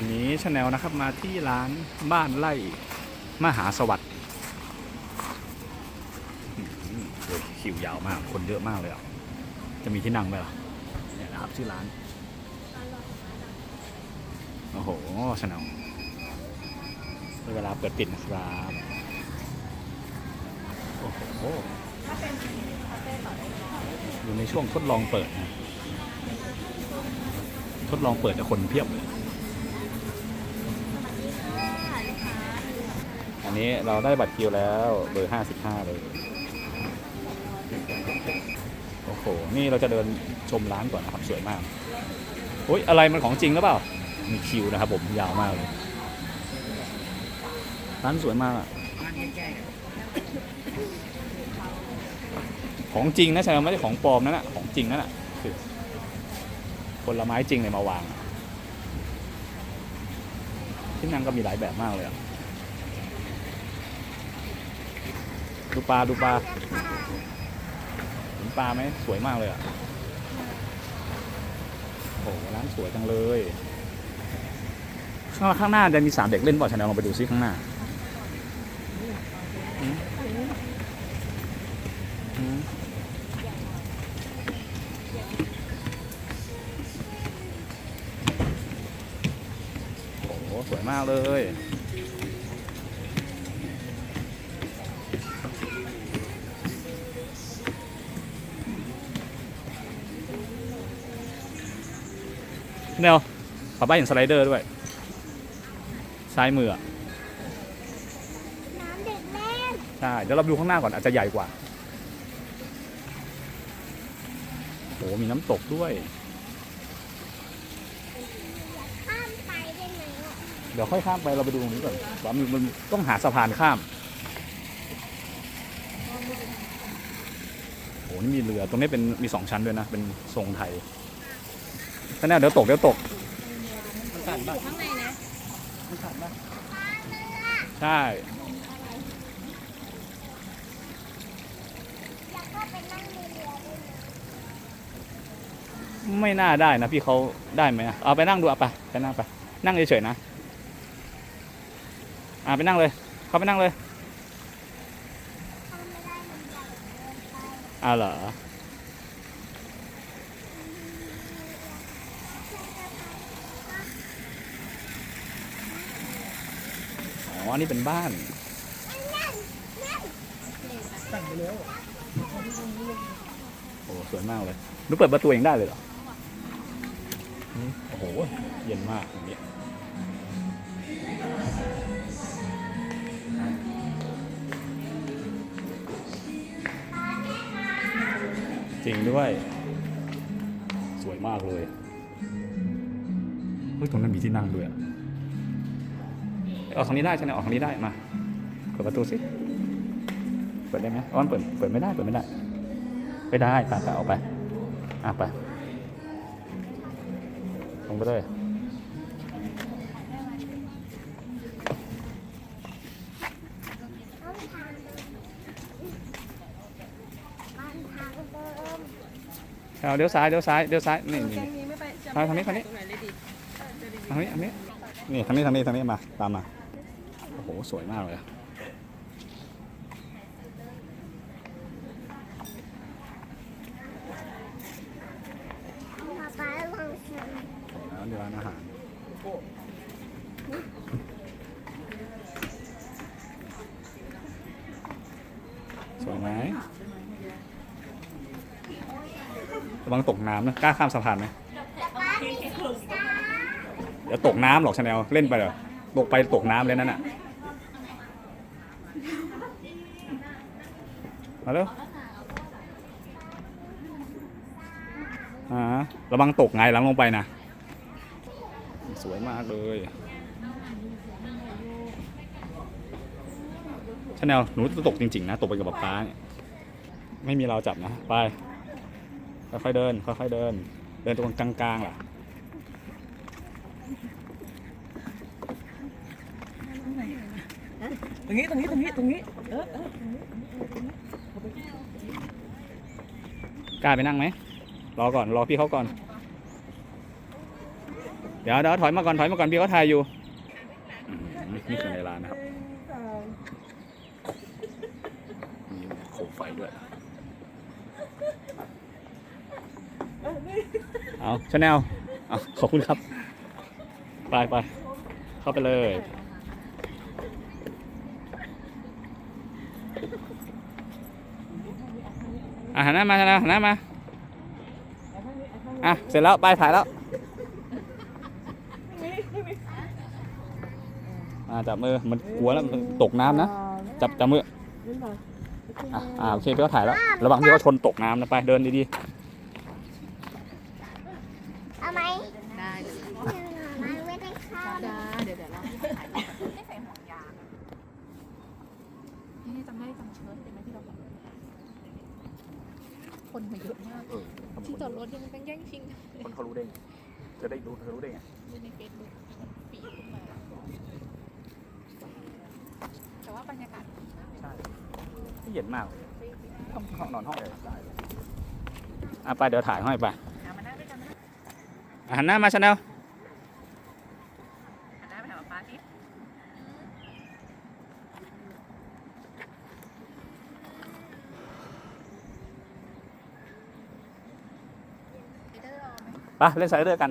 วันนี้ชาแนลนะครับมาที่ร้านบ้านไร่มหาสวัสดิ์อื้อหือโอ้ยคิวยาวมาก คนเยอะมากเลยอะ จะมีที่นั่งไหมล่ะเนี่ยนะครับชื่อร้าน โอ้โหชาแนลเวลาเปิดปิดนะครับ โอ้โหอยู่ในช่วงทดลองเปิดนะทดลองเปิดแต่คนเพียบเลย อันนี้เราได้บัตรคิวแล้วเบอร์55เลย โอ้โห นี่เราจะเดินชมร้านก่อนนะครับ สวยมากโอ้ยอะไรมันของจริงหรือเปล่า มีคิวนะครับผมยาวมากเลย ร้านสวยมากอะของจริงนะใช่ไหมไม่ใช่ของปลอมนั่นแหะของจริงนั่นแหะคือผลไม้จริงเลยมาวางที่นั่งก็มีหลายแบบมากเลยอะ ดูปลาดูปลาเห็นปลาไหมสวยมากเลยอะโอ้โหร้านสวยจังเลย ข้างข้างหน้าจะมีสามเด็กเล่นบอลชาแนลลองไปดูซิข้างหน้าโอ้โหสวยมากเลย แนวป้าป้าเห็นสไลเดอร์ด้วย ซ้ายมืออะน้ำเด็กเล่นใช่เดี๋ยวเราดูข้างหน้าก่อนอาจจะใหญ่กว่าโอ้มีน้ำตกด้วยข้ามไปได้ไหมอะเดี๋ยวค่อยข้ามไปเราไปดูตรงนี้ก่อนว่ามันมันต้องหาสะพานข้ามโอ้นี่มีเรือตรงนี้เป็นมีสองชั้นด้วยนะ เป็นทรงไทย แต่แน่เดี๋ยวตกเดี๋ยวตกมันสั่นปะข้างในนะมันสั่นปะใช่อยากก็ไปนั่งในเรือด้วยนะไม่น่าได้นะพี่เขาได้ไหมอะเอาไปนั่งดูเอาไปไปนั่งไปนั่งเฉยๆนะอ่าไปนั่งเลย เขาไปนั่งเลยข้ามไม่ได้มันใหญ่เกินไปอ่าเหรอ อ๋อ นี่เป็นบ้านสั่นไปแล้วโอ้สวยมากเลยหนูเปิดประตูเองได้เลยเหรอโอ้โห เย็นมากอย่างนี้จริงด้วย สวยมากเลย เฮ้ย ตรงนั้นมีที่นั่งด้วยอะ ออกทางนี้ได้ใช่ไหมออกทางนี้ได้มาเปิดประตูสิเปิดได้ไหมอ๋อมันเปิดเปิดไม่ได้เปิดไม่ได้ไม่ได้ไปไปเอาไปอะไปลงไปเลยต้องทางเดิมมันทางเดิมเอาเลี้ยวซ้ายเลี้ยวซ้ายเลี้ยวซ้ายนี่นี่แกงนี้ไม่ไปจะทางนี้ทางนี้ตรงไหนเลยดีทางนี้ทางนี้นี่ทางนี้ทางนี้ทางนี้มาตามมา โอ้โห สวยมากเลยอะมาไปลองชิมแล้วเดี๋ยวร้านอาหารสวยไหมระวังตกน้ำนะ กล้าข้ามสะพานไหมป้ามีสีฟ้าเดี๋ยวตกน้ำหรอกชาแนลเล่นไปเหรอตกไปตกน้ำเลยนั่นน่ะ มาเร็วอ่าระวังตกไงหลังลงไปนะ สวยมากเลยชาแนลหนูจะตกจริงๆนะ ตกไปกับป๊าป๊าเนี่ยไม่มีเราจับนะ ไป ค่อยๆเดิน ค่อยๆเดิน เดินตรงกลางๆล่ะตรงนี้ตรงนี้ตรงนี้ตรงนี้เออเออ กล้าไปนั่งไหม รอก่อน รอพี่เขาก่อน เดี๋ยวเดี๋ยวถอยมาก่อน ถอยมาก่อน พี่เขาถ่ายอยู่อืมนี่คือในร้านนะครับ มีโคมไฟด้วย เอาชาแนลเอาขอบคุณครับ ไปไป เข้าไปเลย อะหันหน้ามาชาแนลหันหน้ามาอะเสร็จแล้วไปถ่ายแล้วอ่าจับมือมันกลัวแล้วมันตกน้ำนะ จับจับมืออะอ่าโอเคพี่เขาถ่ายแล้ว ระวังพี่เขาชนตกน้ำนะไปเดินดีเอาไหมได้มันไม่ได้ข้ามได้เดี๋ยวเดี๋ยวเราให้ถ่ายไม่ใส่ห่วงยางนี่จำได้จำเชิญเป็นไหมที่เราบอก คนมาเยอะมากๆเออที่จอดรถยังเป็นแย่งชิงคนเขารู้ได้ไงจะได้รู้เธอรู้ได้ไงดูในเฟซบุ๊กปีขึ้นมา แต่ว่าบรรยากาศใช่ที่เย็นมากห้องห้องนอนห้องเลยอะไปเดี๋ยวถ่ายให้ไปหามานั่งด้วยกันนะอะหันหน้ามาชาแนลหันหน้าไปหาป้าที่ไปเดอร์รอ ไหมไปเล่นสไลเดอร์กัน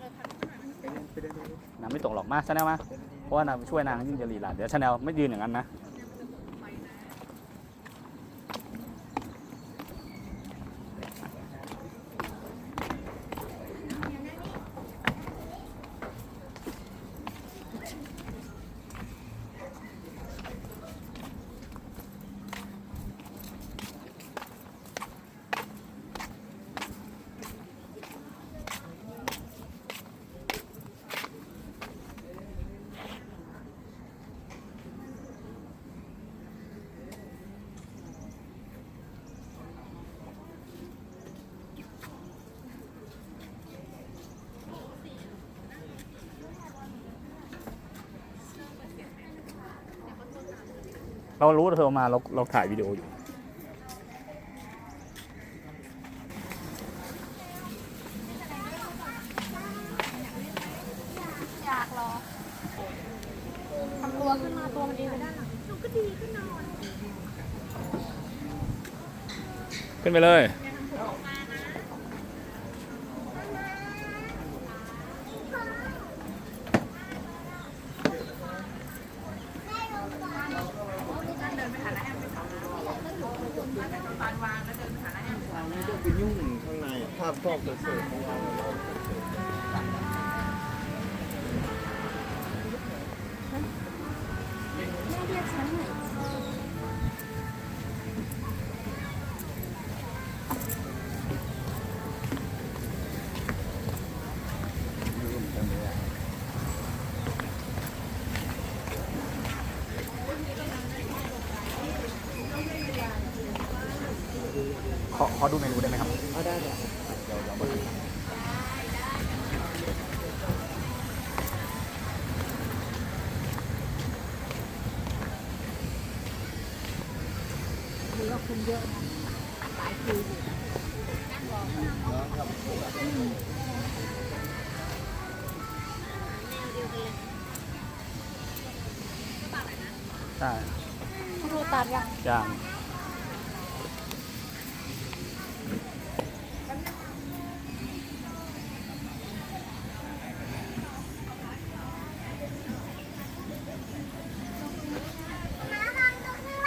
เดอร์พักหน่อยนางไม่ตกหรอกมาชาแนลมาเพราะว่านางช่วยนางยิ่งจะรีลาเดี๋ยวชาแนลไม่ยืนอย่างนั้นนะ เรารู้ว่าเธอมาเราเราถ่ายวิดีโออยู่ อยากรอทำตัวขึ้นมาตัวมันเองไปด้านหลังหนูก็ดีขึ้นนอนขึ้นไปเลย ไปยุ่งข้างในภาพชอบเสริมของเรา แม่เรียกฉันหน่ อยขอขอดูเมนูได้ไหมครับ ได้ได้ นี่ก็ คนเยอะนะหลายคิวใช่ดูตัดยังยัง